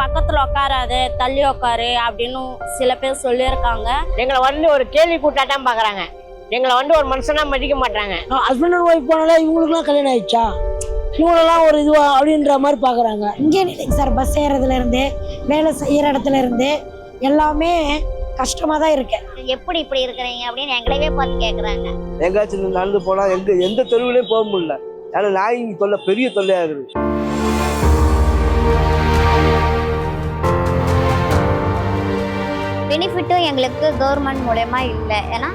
பக்கத்துல உட்காராத தள்ளி உட்காரு அப்படின்னு சில பேர் சொல்லியிருக்காங்க. எங்களை வந்து ஒரு கேள்வி கூட்டாட்டம் பார்க்குறாங்க எங்களை வந்து ஒரு மனுஷனா மதிக்க மாட்டாங்க ஹஸ்பண்ட் அண்ட் ஒய்ஃப் போனாலே இவங்களுக்குலாம் கல்யாணம் ஆயிடுச்சா? இவங்களெல்லாம் ஒரு இதுவா அப்படின்ற மாதிரி பார்க்குறாங்க இங்கேயும் இல்லைங்க சார் பஸ் ஏறதுல இருந்து வேலை செய்யற இடத்துல இருந்து எல்லாமே கஷ்டமா தான் இருக்கு. எப்படி இப்படி இருக்கிறீங்க அப்படின்னு எங்களவே பார்த்து கேக்குறாங்க. எங்காச்சும் நடந்து போனா எங்க எந்த தெருவுலையும் போக முடியல. ஏன்னா நாய் தொல்லை பெரிய தொல்லையா இருக்குது பெனிஃபிட்டும் எங்களுக்கு கவர்மெண்ட் மூலயமா இல்லை. ஏன்னா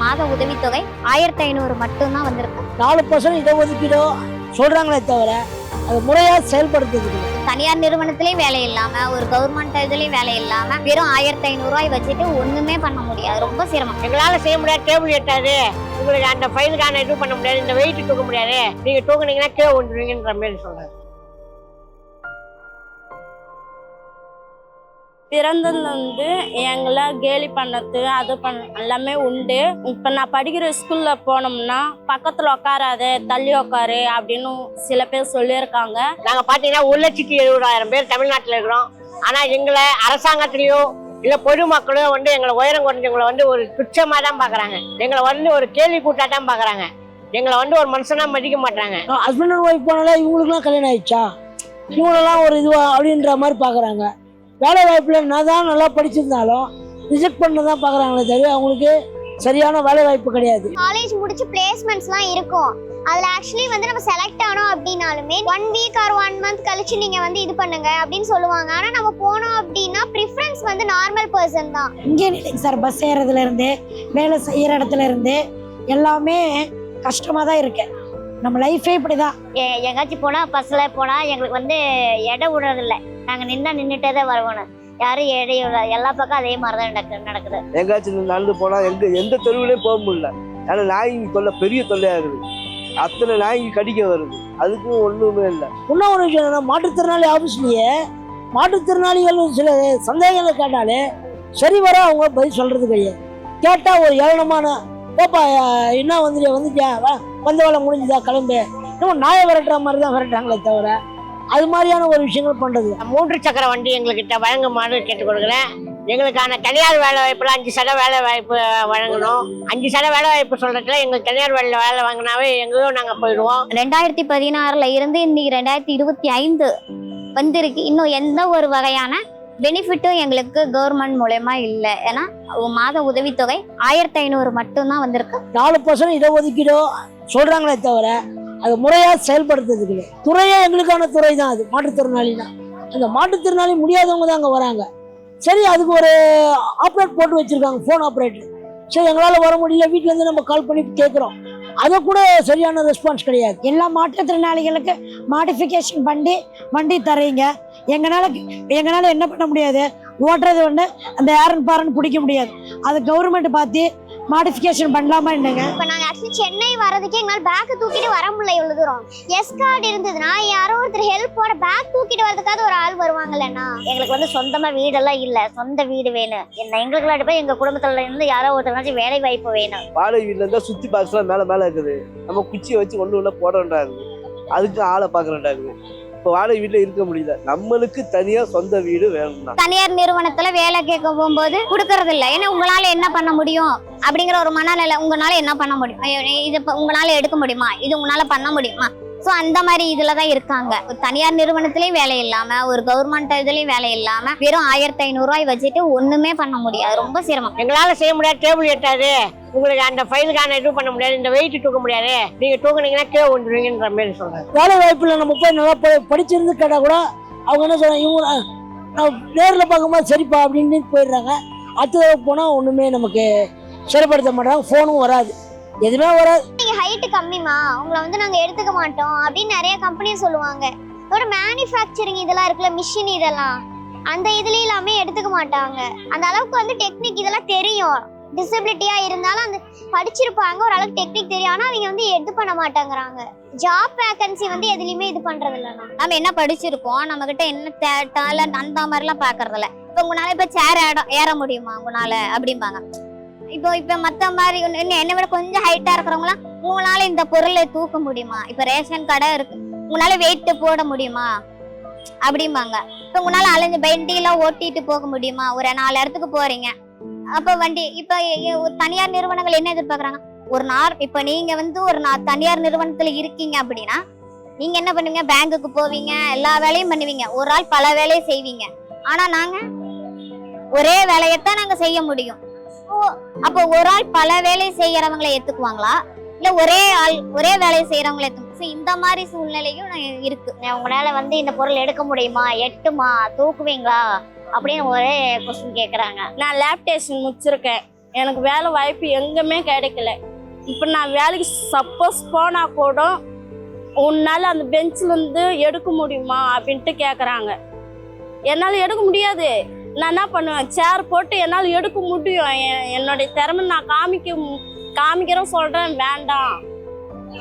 மாத உதவித்தொகை ஆயிரத்தி ஐநூறு மட்டும்தான் வந்திருக்கு. நாலு பர்சன்ட் இடஒதுக்கீடோ சொல்கிறாங்களே தவிர அது முறையாக செயல்படுத்துறதுக்கு இல்லை. தனியார் நிறுவனத்திலயும் வேலை இல்லாம ஒரு கவர்மெண்ட் இதுலயும் வேலை இல்லாம வெறும் ஆயிரத்தி ஐநூறு ரூபாய் வச்சுட்டு ஒண்ணுமே பண்ண முடியாது. ரொம்ப சிரமம். எங்களால செய்ய முடியாது டேபிள் எட்டாது உங்களுக்கு அந்த ஃபைலுக்கான இது பண்ண முடியாது இந்த வெயிட் தூக்க முடியாது. நீங்க தூக்குனீங்கன்னா கீழே விட்டுருவீங்கன்ற மாதிரி சொல்றாங்க பிறந்ததுல இருந்து எங்களை கேலி பண்ணது அது பண்ண எல்லாமே உண்டு. இப்போ நான் படிக்கிற ஸ்கூல்ல போனோம்னா பக்கத்துல உட்காராத தள்ளி உட்காரு அப்படின்னு சில பேர் சொல்லியிருக்காங்க. நாங்க பாத்தீங்கன்னா ஒரு லட்சத்தி எழுபதாயிரம் பேர் தமிழ்நாட்டுல இருக்கிறோம். ஆனா எங்களை அரசாங்கத்திலயோ இல்ல பொதுமக்களோ வந்து எங்களை உயரம் குறைஞ்சவங்களை வந்து ஒரு துச்சமா தான் பாக்குறாங்க. எங்களை வந்து ஒரு கேள்வி கூட்டாட்டம் பாக்குறாங்க. எங்களை வந்து ஒரு மனுஷனா மதிக்க மாட்டாங்க ஹஸ்பண்ட் அண்ட் ஒய்ஃப் போனாலே இவங்களுக்குலாம் கல்யாணம் ஆயிடுச்சா? இவங்களெல்லாம் ஒரு இதுவா அப்படின்ற மாதிரி பார்க்குறாங்க வேலை வாய்ப்பில் நான் தான் நல்லா படிச்சிருந்தாலும் ரிஜெக்ட் பண்ண தான் பார்க்குறாங்களே தவிர அவங்களுக்கு சரியான வேலை வாய்ப்பு கிடையாது. காலேஜ் முடிச்சு பிளேஸ்மெண்ட்ஸ்லாம் இருக்கும். அதுல ஆக்சுவலி வந்து நம்ம செலக்ட் ஆனோம் அப்படின்னாலுமே one week or one month கழிச்சு நீங்க வந்து இது பண்ணுங்க அப்படின்னு சொல்லுவாங்க. ஆனா நம்ம போனோம் அப்படின்னா ப்ரிஃபரன்ஸ் வந்து நார்மல் பர்சன் தான். இங்கேயும் இல்லைங்க சார் பஸ் ஏறதுல இருந்து வேலை செய்யற இடத்துல இருந்து எல்லாமே கஷ்டமா தான் இருக்கு. நம்ம லைஃபே இப்படிதான். எ- எங்காச்சும் போனா பஸ்ல போனா எங்களுக்கு வந்து இடம் விடுறதில்ல. நாங்க நின்னா நின்னுட்டே தான் வருவோம் யாரும் இடையில எல்லா பக்கம் அதே மாதிரிதான் நடக்கு நடக்குது. எங்காச்சும் நடந்து போனா எங்க எந்த தெருவுலையும் போக முடியல. ஏன்னா நாய் தொல்லை பெரிய தொல்லையா இருக்குது. அத்தனை நாய்க்கு கடிக்க வருது. அதுக்கும் ஒண்ணுமே இல்லை. இன்னும் ஒரு விஷயம் என்னன்னா மாற்றுத்திறனாளி ஆஃபீஸ்லேயே மாற்றுத்திறனாளிகள் சில சந்தேகங்களை கேட்டாலே சரி வர அவங்க பதில் சொல்றது கிடையாது. கேட்டால் ஒரு ஏளனமான போப்பா என்ன வந்துட்டியா வந்துட்டியா? வா வந்த வேலை முடிஞ்சுதா கிளம்பு. இன்னும் நாயை விரட்டுற மாதிரி தான் விரட்டுறாங்களே தவிர அது மாதிரியான ஒரு விஷயங்கள் பண்ணுறது மூன்று சக்கர வண்டி எங்ககிட்ட வழங்குமாறு கேட்டுக் கொடுக்குறேன் எங்களுக்கான தனியார் வேலை வாய்ப்புல அஞ்சு சத வேலை வாய்ப்பு வழங்கணும். அஞ்சு சத வேலை வாய்ப்பு சொல்றதுல எங்களுக்கு தனியார் வேலை வேலை வாங்கினாவே எங்கேயோ நாங்க போயிடுவோம். ரெண்டாயிரத்தி பதினாறுல இருந்து இன்னைக்கு ரெண்டாயிரத்தி இருபத்தி ஐந்து வந்திருக்கு. இன்னும் எந்த ஒரு வகையான பெனிஃபிட்டும் எங்களுக்கு கவர்மெண்ட் மூலயமா இல்லை. ஏன்னா மாத உதவித்தொகை ஆயிரத்தி ஐநூறு மட்டும்தான் வந்திருக்கு. நாலு பர்சன்ட் இடஒதுக்கீடோ சொல்கிறாங்களே தவிர அது முறையாக செயல்படுத்துறதுக்கு இல்லை. துறையே எங்களுக்கான துறை தான் அது மாற்றுத்திறனாளி தான் அந்த மாற்றுத்திறனாளி முடியாதவங்க தான் அங்கே வராங்க. சரி அதுக்கு ஒரு ஆப்ரேட் போட்டு வச்சுருக்காங்க ஃபோன் ஆப்ரேட்டர் சரி எங்களால் வர முடியல வீட்டிலேருந்து நம்ம கால் பண்ணி கேட்குறோம். அதை கூட சரியான ரெஸ்பான்ஸ் கிடையாது. எல்லா மாற்றுத்திறனாளிகளுக்கு மாடிஃபிகேஷன் பண்ணி வண்டி தர்றீங்க எங்களால எங்களால் என்ன பண்ண முடியாது? ஓட்டுறது ஒன்று அந்த ஏரன் பாரன் பிடிக்க முடியாது. அது கவர்மெண்ட் பார்த்து மாடிஃபிகேஷன் பண்ணலாமா என்னங்க? இப்போ நாங்க ஆக்சுவலி சென்னை வரதுக்கே எங்களால் பேக் தூக்கிட்டு வர முடியல இவ்வளவு தூரம். எஸ் கார்டு இருந்ததுன்னா யாரோ ஒருத்தர் ஹெல்ப்போட பேக் தூக்கிட்டு வரதுக்காவது ஒரு ஆள் வருவாங்கல்லண்ணா எங்களுக்கு வந்து சொந்தமா வீடெல்லாம் இல்ல. சொந்த வீடு வேணும். என்ன எங்களுக்கு போய் எங்க குடும்பத்துல இருந்து யாரோ ஒருத்தராச்சும் வேலை வாய்ப்பு வேணும். வாடகை வீட்டுல இருந்தா சுத்தி பாக்ஸ்லாம் மேல மேல இருக்குது. நம்ம குச்சியை வச்சு ஒண்ணு ஒண்ணு போட வேண்டாகுது அதுக்கு ஆளை பார்க்க வேண்டாகுது இப்போ வாடகை வீட்டுல இருக்க முடியல. நம்மளுக்கு தனியா சொந்த வீடு வேணும்னா. தனியார் நிறுவனத்துல வேலை கேட்க போகும்போது கொடுக்கறது இல்ல ஏன்னா உங்களால என்ன பண்ண முடியும்? அப்படிங்கிற ஒரு மனநிலை உங்களால என்ன பண்ண முடியும்? ஐயோ, இது இப்ப உங்களால எடுக்க முடியுமா? இது உங்களால பண்ண முடியுமா? ஸோ அந்த மாதிரி இதுல தான் இருக்காங்க. தனியார் நிறுவனத்திலயும் வேலை இல்லாம ஒரு கவர்மெண்ட் இதுலயும் வேலை இல்லாம வெறும் ஆயிரத்தி ஐநூறு ரூபாய் வச்சுட்டு ஒண்ணுமே பண்ண முடியாது. ரொம்ப சிரமம். எங்களால செய்ய முடியாது டேபிள் எட்டாது. உங்களுக்கு அந்த ஃபைலுக்கான இது பண்ண முடியாது இந்த வெயிட் தூக்க முடியாது. நீங்க தூக்குனீங்கன்னா கீழே விட்டுருவீங்கன்ற மாதிரி சொல்றாங்க வேலை வாய்ப்பில் நம்ம போய் நல்லா படிச்சிருந்து கேட்டால் கூட அவங்க என்ன சொல்கிறாங்க இவங்க நான் நேரில் பார்க்கும்போது சரிப்பா அப்படின்னு போயிடுறாங்க. அடுத்த போனால் ஒன்றுமே நமக்கு சரிப்படுத்த மாட்டாங்க ஃபோனும் வராது. எதுவுமே வராது. நீங்க ஹைட் கம்மிமா உங்களை வந்து நாங்க எடுத்துக்க மாட்டோம். அப்படின்னு நிறைய கம்பெனி சொல்லுவாங்க. இதோட மேனுஃபேக்சரிங் இதெல்லாம் இருக்குல்ல மிஷின் இதெல்லாம். அந்த இதுல எல்லாமே எடுத்துக்க மாட்டாங்க. அந்த அளவுக்கு வந்து டெக்னிக் இதெல்லாம் தெரியும். டிசபிலிட்டியா இருந்தாலும் அந்த படிச்சிருப்பாங்க. ஓரளவுக்கு டெக்னிக் தெரியும். ஆனா அவங்க வந்து இது பண்ண மாட்டேங்கிறாங்க. ஜாப் வேகன்சி வந்து எதுலயுமே இது பண்றது இல்லைண்ணா நம்ம என்ன படிச்சிருக்கோம் நம்ம கிட்ட என்ன டேலண்ட் அந்த மாதிரிலாம் பாக்குறது இல்ல இப்போ உங்களால இப்ப சேர் ஏற முடியுமா? உங்களால அப்படிம்பாங்க. இப்போ இப்ப மத்த மாதிரி இன்னும் இன்னும் என்னை விட கொஞ்சம் ஹைட்டா இருக்கிறவங்களாம் உங்களால இந்த பொருளை தூக்க முடியுமா? இப்ப ரேஷன் கடை இருக்கு. உங்களால வெயிட் போட முடியுமா? அப்படிம்பாங்க. இப்போ உங்களால அலைஞ்சு வண்டியெல்லாம் ஓட்டிட்டு போக முடியுமா? ஒரு நாலு இடத்துக்கு போறீங்க. அப்போ வண்டி இப்போ தனியார் நிறுவனங்கள் என்ன எதிர்பார்க்கறாங்க? ஒரு நாள் இப்போ நீங்க வந்து ஒரு நா- தனியார் நிறுவனத்துல இருக்கீங்க அப்படின்னா நீங்க என்ன பண்ணுவீங்க? பேங்குக்கு போவீங்க எல்லா வேலையும் பண்ணுவீங்க. ஒரு ஆள் பல வேலையை செய்வீங்க. ஆனா நாங்க ஒரே வேலையைத்தான் நாங்க செய்ய முடியும். அப்போ ஒரு ஆள் பல வேலை செய்யறவங்களை ஏத்துக்குவாங்களா? இல்ல ஒரே ஆள் ஒரே வேலையை செய்யறவங்களை ஏத்துக்கு இந்த மாதிரி சூழ்நிலையும் நான் இருக்கு. உங்களால வந்து இந்த பொருள் எடுக்க முடியுமா? எட்டுமா? தூக்குவீங்களா? அப்படின்னு ஒரே கொஸ்டின் கேக்குறாங்க. நான் லேப் டெஸ்ட் முடிச்சிருக்கேன். எனக்கு வேலை வாய்ப்பு எங்குமே கிடைக்கல. இப்போ நான் வேலைக்கு சப்போஸ் போனால் கூட உன்னால் அந்த பெஞ்சிலேருந்து எடுக்க முடியுமா? அப்படின்ட்டு கேட்குறாங்க என்னால் எடுக்க முடியாது. நான் என்ன பண்ணுவேன்? சேர் போட்டு என்னால் எடுக்க முடியும். என்னுடைய திறமை நான் காமிக்க மு- காமிக்கிறேன் சொல்கிறேன் வேண்டாம்.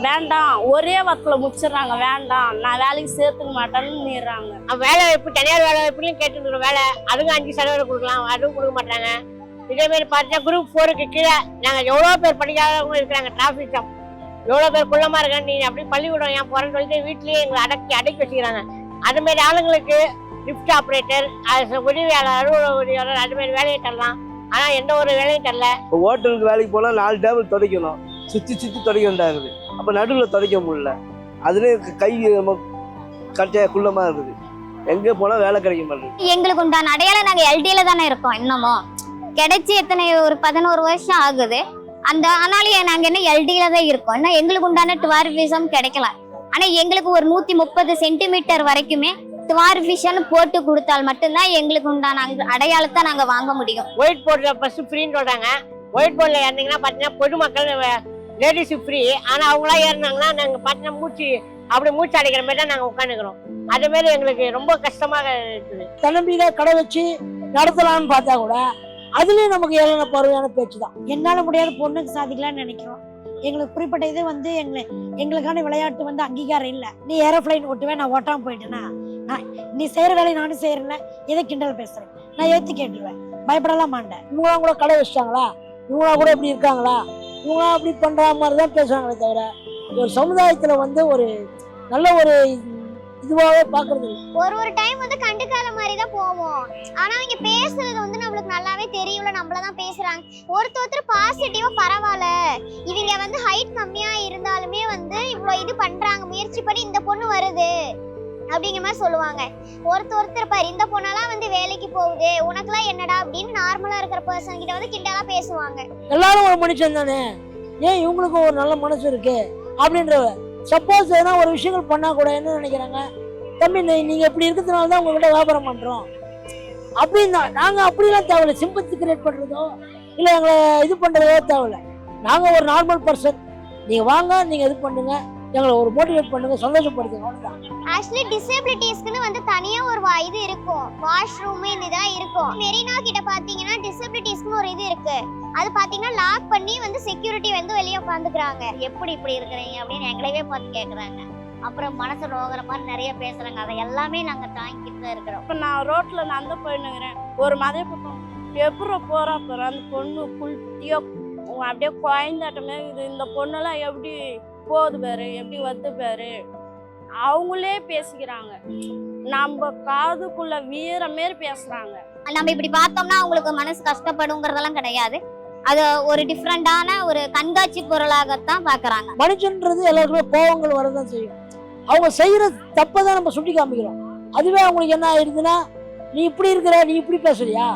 வேண்டாம். ஒரே வாரத்தில் முடிச்சிடுறாங்க. வேண்டாம். நான் வேலைக்கு சேர்த்துக்க மாட்டேன்னு வேலை வாய்ப்பு தனியார் வேலை வாய்ப்புலையும் கேட்டுருக்குறோம் வேலை. அதுவும் அஞ்சு சதவீதம் கொடுக்கலாம். அதுவும் கொடுக்க மாட்டாங்க. இதேமாரி பார்த்தா பார்த்தீங்கன்னா குரூப் ஃபோருக்கு கீழே நாங்கள் எவ்வளோ பேர் படிக்காதவங்க இருக்கிறாங்க. டிராஃபிக் ஜாம் எவ்வளோ பேர் குள்ளமாக இருக்காங்க. நீ அப்படி பள்ளிக்கூடம் ஏன் போகிறேன்னு சொல்லிட்டு வீட்லேயே எங்களை அடக்கி அடக்கி வச்சுக்கிறாங்க. அதுமாரி ஆளுங்களுக்கு லிஃப்ட் ஆப்ரேட்டர் உதவியாளர் அலுவலக உதவியாளர் அது மாதிரி வேலையை தரலாம். ஆனால் எந்த ஒரு வேலையும் தரல. இப்போ ஹோட்டலுக்கு வேலைக்கு போனால் நாலு டேபிள் துடைக்கணும். சுற்றி சுற்றி துடைக்க வேண்டாகுது அப்போ நடுவில் துடைக்க முடியல. அதுலேயே கை நம்ம கட்டையாக குள்ளமாக இருக்குது. எங்கே போனால் வேலை கிடைக்க மாட்டேங்குது. எங்களுக்கு உண்டான அடையாளம் நாங்க எல்டியில தானே இருக்கோம் இன்னமும். கிடைச்சி எத்தனை ஒரு பதினோரு வருஷம் ஆகுது. அந்த ஆனாலும் நாங்க என்ன எல்டியில தான் இருக்கோம். இன்னும் எங்களுக்கு உண்டான டுவார்பிசம் கிடைக்கல. ஆனா எங்களுக்கு ஒரு நூத்தி முப்பது சென்டிமீட்டர் வரைக்குமே டுவார்பிஷன் போட்டு கொடுத்தால் மட்டும்தான் எங்களுக்கு உண்டான அடையாளத்தை நாங்க வாங்க முடியும். ஒயிட் போர்டில் ஃபஸ்ட்டு ஃப்ரீன்னு சொல்கிறாங்க ஒயிட் போர்டில் ஏறினீங்கன்னா பார்த்தீங்கன்னா பொதுமக்கள் லேடிஸு ஃப்ரீ ஆனால் அவங்களா ஏறினாங்கன்னா நாங்கள் பார்த்தீங்கன்னா மூச்சு அப்படி மூச்சு அடைக்கிற மாதிரி தான் நாங்கள் உட்காந்துக்கிறோம் அது மாதிரி எங்களுக்கு ரொம்ப கஷ்டமாக இருக்குது. தன்னம்பிக்கை கடை வச்சு நடத்தலாம்னு பார்த்தா கூட அதுலயும் நமக்கு ஏழன பார்வையான பேச்சு தான். என்னால முடியாத பொண்ணுக்கு சாதிக்கலாம்னு நினைக்கிறோம். எங்களுக்கு குறிப்பிட்ட இது வந்து எங்களை எங்களுக்கான விளையாட்டு வந்து அங்கீகாரம் இல்லை. நீ ஏரோப்ளைன் ஓட்டுவேன் நான் ஓட்டாம போயிட்டேன்னா நான் நீ செய்கிற வேலையை நானும் செய்யறேன் எதை கிண்டல் பேசுறேன் நான் ஏற்றி கேட்டுருவேன். பயப்படலாம் மாட்டேன் இவங்களாம் கூட கடை வச்சிட்டாங்களா? இவங்களாம் கூட இப்படி இருக்காங்களா? இவங்களாம் அப்படி பண்ணுற மாதிரி தான் பேசுறாங்களே தவிர ஒரு சமுதாயத்தில் வந்து ஒரு நல்ல ஒரு இதுவாகவே பார்க்கறது ஒரு ஒரு டைம் வந்து கண்டுக்காத மாதிரி தான் போவோம். ஆனா அவங்க பேசுறது வந்து நம்மளுக்கு நல்லாவே தெரியும்ல. நம்மள தான் பேசுறாங்க. ஒருத்தர் ஒருத்தர் பாசிட்டிவா பரவாயில்ல. இவங்க வந்து ஹைட் கம்மியா இருந்தாலுமே வந்து இவ்வளவு இது பண்றாங்க. முயற்சி பண்ணி இந்த பொண்ணு வருது. அப்படிங்கிற மாதிரி சொல்லுவாங்க. ஒருத்தர் ஒருத்தர் பாரு இந்த பொண்ணெல்லாம் வந்து வேலைக்கு போகுது உனக்குலாம் என்னடா அப்படின்னு நார்மலா இருக்கிற பர்சன் கிட்ட வந்து கிண்டலா பேசுவாங்க. எல்லாரும் ஒரு மனுஷன் தானே? ஏன் இவங்களுக்கும் ஒரு நல்ல மனசு இருக்கு? அப்படின்ற சப்போஸ் எதனா ஒரு விஷயங்கள் பண்ணா கூட என்ன நினைக்கிறாங்க? தம்பி நீங்க இப்படி இருக்கிறதுனால தான் உங்ககிட்ட வியாபாரம் பண்றோம். அப்படின்னு நாங்க அப்படிலாம் தேவையில்ல. சிம்பத்தி கிரியேட் பண்றதோ இல்லை எங்களை இது பண்றதோ தேவையில்ல. நாங்க ஒரு நார்மல் பர்சன் நீங்க வாங்க நீங்க இது பண்ணுங்க. எங்களை ஒரு மோட்டிவேட் பண்ணுங்க சந்தோஷப்படுத்துங்க அவ்வளவுதான். ஆக்சுவலி டிசபிலிட்டிஸ்க்குன்னு வந்து தனியா ஒரு வா- இது இருக்கும். வாஷ்ரூம் இந்த இதெல்லாம் இருக்கும். மெரினா கிட்ட பாத்தீங்கன்னா டிசபிலிட்டிஸ்க்குன்னு ஒரு இது இருக்கு. அது பாத்தீங்கன்னா லாக் பண்ணி வந்து செக்யூரிட்டி வந்து வெளியே உட்காந்துக்கிறாங்க எப்படி இப்படி இருக்கிறீங்க அப்படின்னு எங்களையவே பார்த்து கேக்குறாங்க. அப்புறம் மனசு நோகிற மாதிரி நிறைய பேசுறாங்க. அதை எல்லாமே நாங்க தாங்கிட்டு தான் இருக்கிறோம். இப்போ நான் ரோட்டில் நடந்து போயின்னுக்கிறேன். ஒரு மதிய பக்கம் எப்படி போகிறா போகிற அந்த பொண்ணு குள்ட்டியோ அப்படியே குழந்தாட்டமே இது இந்த பொண்ணெல்லாம் எப்படி போகுது பாரு எப்படி வந்து பாரு. அவங்களே பேசிக்கிறாங்க. நம்ம காதுக்குள்ள வீர மாரி பேசுறாங்க. நம்ம இப்படி பார்த்தோம்னா அவங்களுக்கு மனசு கஷ்டப்படுங்கிறதெல்லாம் கிடையாது. அது ஒரு டிஃப்ரெண்டான ஒரு கண்காட்சி பொருளாகத்தான் பாக்குறாங்க மனுஷன்றது எல்லாருக்குமே கோவங்கள் வரதான் செய்யும். அவங்க செய்யற தப்பை தான் நம்ம சுட்டி காமிக்கிறோம். அதுவே அவங்களுக்கு என்ன ஆயிடுதுன்னா நீ இப்படி இருக்கிற நீ இப்படி பேசுறியா?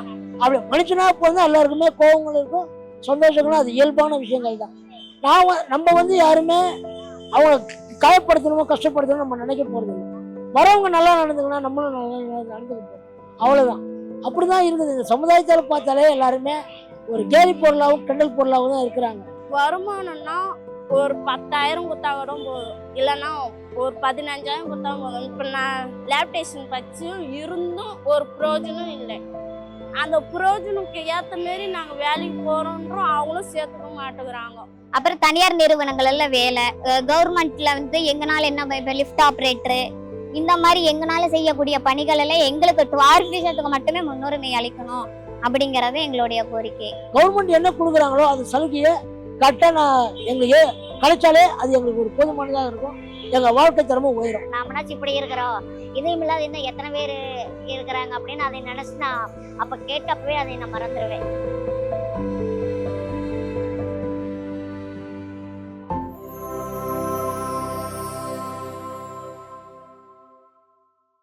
அப்படி மனுஷனா போது எல்லாருக்குமே கோவங்கள் இருக்கும். சந்தோஷங்களும் அது இயல்பான விஷயங்கள் தான். நான் நம்ம வந்து யாருமே அவங்க காயப்படுத்தணுமோ கஷ்டப்படுத்தணுமோ நம்ம நினைக்க போகிறது இல்லை. வரவங்க நல்லா நடந்துக்கணும் நம்மளும் நல்லா நடந்துக்கிட்டோம் அவ்வளோதான் அப்படி தான் இருக்குது. இந்த சமுதாயத்தில் பார்த்தாலே எல்லாருமே ஒரு கேலி பொருளாகவும் கிண்டல் பொருளாகவும் தான் இருக்கிறாங்க. வருமானம்னா ஒரு பத்தாயிரம் கொடுத்தா கூட போதும். இல்லைன்னா ஒரு பதினஞ்சாயிரம் கொடுத்தா போதும். இப்போ நான் லேப்டேஷன் பச்சும் இருந்தும் ஒரு ப்ரோஜனம் இல்லை. அந்த பிரயோஜனுக்கு ஏற்ற மாரி நாங்கள் வேலைக்கு போகிறோன்றோம் அவங்களும் சேர்த்துக்க மாட்டேங்கிறாங்க. அப்புறம் தனியார் நிறுவனங்கள்ல வேலை கவர்மெண்ட்ல வந்து எங்கனால என்ன லிஃப்ட் ஆப்ரேட்டரு இந்த மாதிரி எங்கனால செய்யக்கூடிய பணிகள் எல்லாம் எங்களுக்கு டுவார்ஃப் விஷயத்துக்கு மட்டுமே முன்னுரிமை அளிக்கணும் அப்படிங்கறது எங்களுடைய கோரிக்கை. கவர்மெண்ட் என்ன கொடுக்குறாங்களோ அது சலுகையை கரெக்டாக நான் எங்களுக்கு கிடைச்சாலே அது எங்களுக்கு ஒரு போதுமானதாக இருக்கும். எங்கள் வாழ்க்கை தரமும் உயரும். நாமனாச்சும் இப்படி இருக்கிறோம். இதையும் இல்லாத இன்னும் எத்தனை பேர் இருக்கிறாங்க அப்படின்னு அதை நினச்சி நான் அப்போ கேட்டப்பவே அதை நான் மறந்துடுவேன்